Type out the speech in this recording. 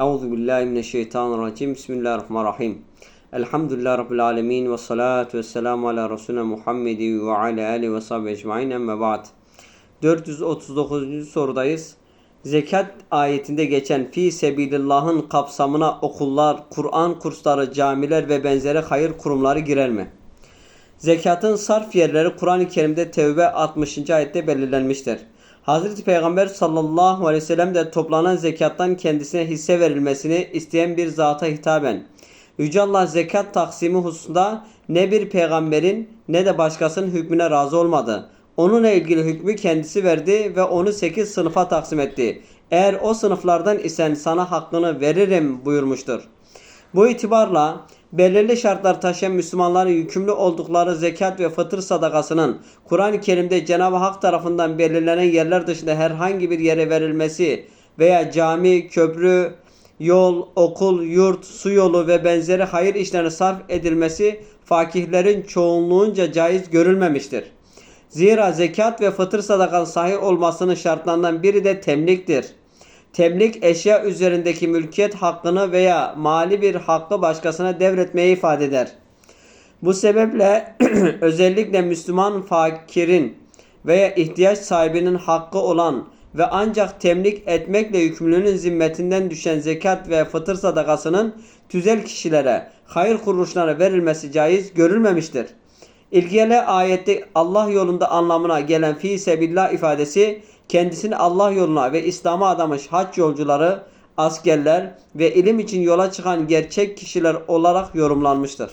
Euzu billahi mineşşeytanirracim. Bismillahirrahmanirrahim. Elhamdülillahi rabbil alamin ve salatu vesselamu ala resulina Muhammedi ve ala alihi ve sahbihi ecmaîn. Emme ba'd. 439. sorudayız. Zekat ayetinde geçen fi sebilillah'ın kapsamına okullar, Kur'an kursları, camiler ve benzeri hayır kurumları girer mi? Zekatın sarf yerleri Kur'an-ı Kerim'de Tevbe 60. ayette belirlenmiştir. Hazreti Peygamber sallallahu aleyhi ve sellem de toplanan zekattan kendisine hisse verilmesini isteyen bir zata hitaben. Yüce Allah zekat taksimi hususunda ne bir peygamberin ne de başkasının hükmüne razı olmadı. Onunla ilgili hükmü kendisi verdi ve onu 8 sınıfa taksim etti. Eğer o sınıflardan isen sana hakkını veririm buyurmuştur. Bu itibarla belirli şartlar taşıyan Müslümanların yükümlü oldukları zekat ve fıtır sadakasının Kur'an-ı Kerim'de Cenab-ı Hak tarafından belirlenen yerler dışında herhangi bir yere verilmesi veya cami, köprü, yol, okul, yurt, su yolu ve benzeri hayır işlerine sarf edilmesi fakihlerin çoğunluğunca caiz görülmemiştir. Zira zekat ve fıtır sadakası sahih olmasının şartlarından biri de temliktir. Temlik eşya üzerindeki mülkiyet hakkını veya mali bir hakkı başkasına devretmeyi ifade eder. Bu sebeple özellikle Müslüman fakirin veya ihtiyaç sahibinin hakkı olan ve ancak temlik etmekle yükümlünün zimmetinden düşen zekat ve fıtır sadakasının tüzel kişilere, hayır kuruluşlarına verilmesi caiz görülmemiştir. İlgili ayette Allah yolunda anlamına gelen fi sebillah ifadesi kendisini Allah yoluna ve İslam'a adamış hac yolcuları, askerler ve ilim için yola çıkan gerçek kişiler olarak yorumlanmıştır.